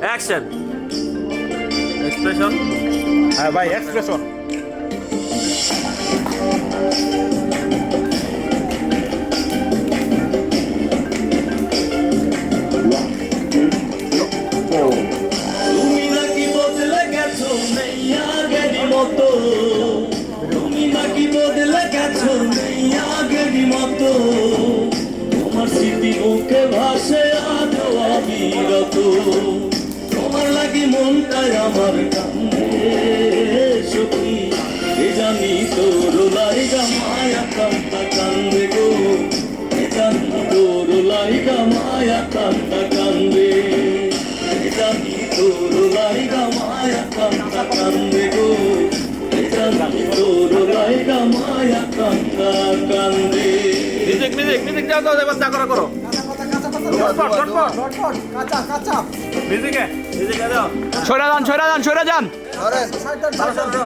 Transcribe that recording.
Action expression হ্যাঁ ভাই expression তুমি নাকি বদলে গেছো নেইয়া আগেরই মতো আমার কান্দে সখী এ জানি তোর লাইগা মায়া কান্তা কান্দে গো এ জানি তোর লাইগা মায়া কান্তা কান্দে এ জানি তোর লাইগা মায়া কান্তা কান্দে গো এ জানি তোর লাইগা মায়া কান্তা কান্দে মিউজিক মিউজিক মিউজিক দাও দাও এবার চা করা, করো। কাঁচা কাঁচা। মিউজিকে মিউজিক দাও। সরা যান ছোড়া যান ছোড়া যান